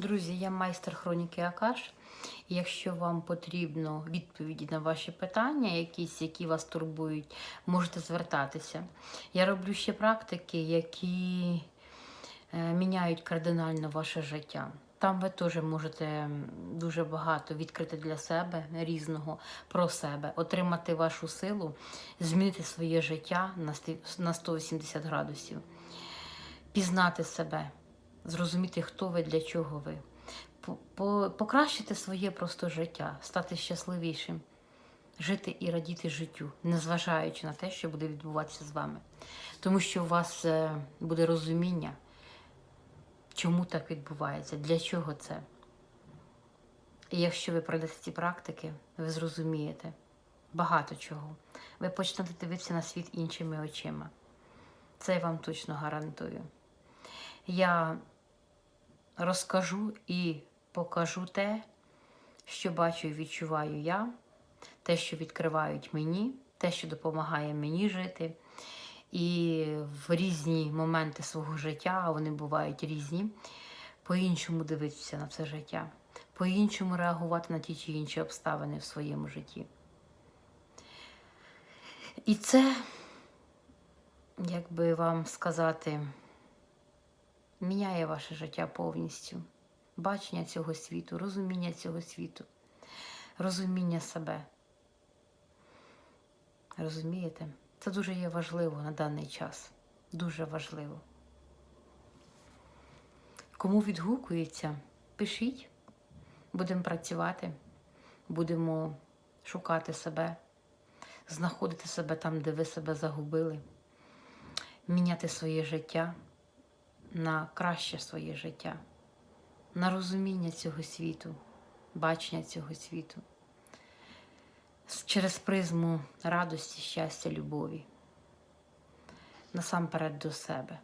Друзі, я майстер хроніки Акаш. Якщо вам потрібно відповіді на ваші питання, якісь, які вас турбують, можете звертатися. Я роблю ще практики, які е, міняють кардинально ваше життя. Там ви теж можете дуже багато відкрити для себе різного про себе, отримати вашу силу, змінити своє життя на 180 градусів, пізнати себе, зрозуміти, хто ви, для чого ви, по- по- покращити своє просто життя, стати щасливішим, жити і радіти життю, незважаючи на те, що буде відбуватися з вами. Тому що у вас е, буде розуміння, чому так відбувається, для чого це. І якщо ви пройдете ці практики, ви зрозумієте багато чого. Ви почнете дивитися на світ іншими очима. Це я вам точно гарантую. Я розкажу і покажу те, що бачу і відчуваю я, те, що відкривають мені, те, що допомагає мені жити. І в різні моменти свого життя, а вони бувають різні, по-іншому дивитися на це життя, по-іншому реагувати на ті чи інші обставини в своєму житті. І це, як би вам сказати, міняє ваше життя повністю. Бачення цього світу, розуміння цього світу, розуміння себе. Розумієте? Це дуже є важливо на даний час. Дуже важливо. Кому відгукується, пишіть. Будемо працювати, будемо шукати себе, знаходити себе там, де ви себе загубили, міняти своє життя на краще своє життя, на розуміння цього світу, бачення цього світу через призму радості, щастя, любові. Насамперед до себе.